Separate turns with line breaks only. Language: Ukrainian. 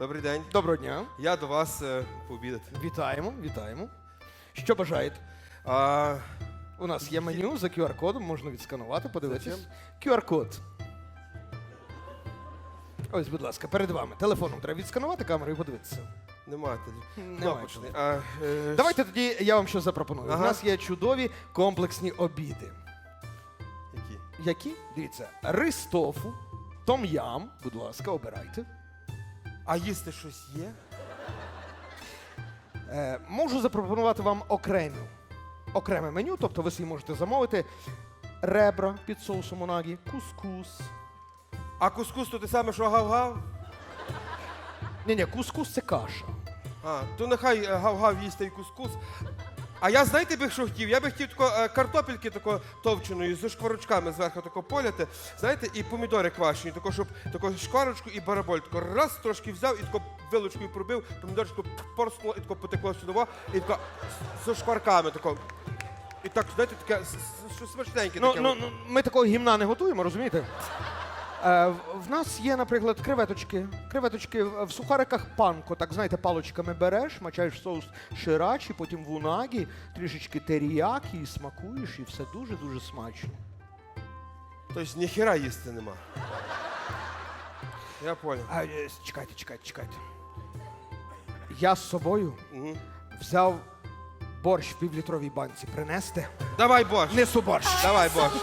Добрий день.
Доброго дня.
Я до вас е, пообідати.
Вітаємо, вітаємо. Що бажаєте?
А,
У нас є меню за QR-кодом, можна відсканувати, подивитись.
Зачем?
QR-код. Ось, будь ласка, перед вами. Телефоном треба відсканувати камеру і подивитися.
нема тоді.
Немає
Кнопочний. А, е,
Давайте тоді я вам що запропоную.
Ага.
У нас є чудові комплексні обіди.
Які?
Які? Дивіться, рис тофу, том-ям, будь ласка, обирайте.
А їсти щось є?
Е, можу запропонувати вам окремі, окреме меню, тобто ви собі можете замовити ребра під соусом унагі, кускус.
А кускус то те саме, що гав-гав?
Ні, ні, кускус це каша.
А, то нехай е, гав-гав їсть той кускус. А я знаєте би, що хотів? Я би хотів тако, е, картопельки тако товченої з шкварочками зверху тако поляти, знаєте, і помідори квашені, тако, щоб тако шкварочку і бараболь. Тако раз трошки взяв і тако вилочкою пробив, помідорчику порснуло, і тако потекло сюди, і тако з шкварками тако. І так, знаєте, таке с- с- смачненьке
Ну,
таке.
ну, ну, ми такого гімна не готуємо, розумієте? Е, в- нас є, наприклад, креветочки. Креветочки в сухариках панко, так знаєте, палочками береш, мачаєш соус ширачі, потім в унагі, трішечки теріякі, і смакуєш, і все дуже-дуже смачно.
Тобто ніхіра їсти нема. Я понял.
А, е, чекайте, чекайте, чекайте. Я з собою
Угу.
взяв борщ в півлітровій банці. Принести?
Давай борщ.
Несу борщ.
Давай борщ.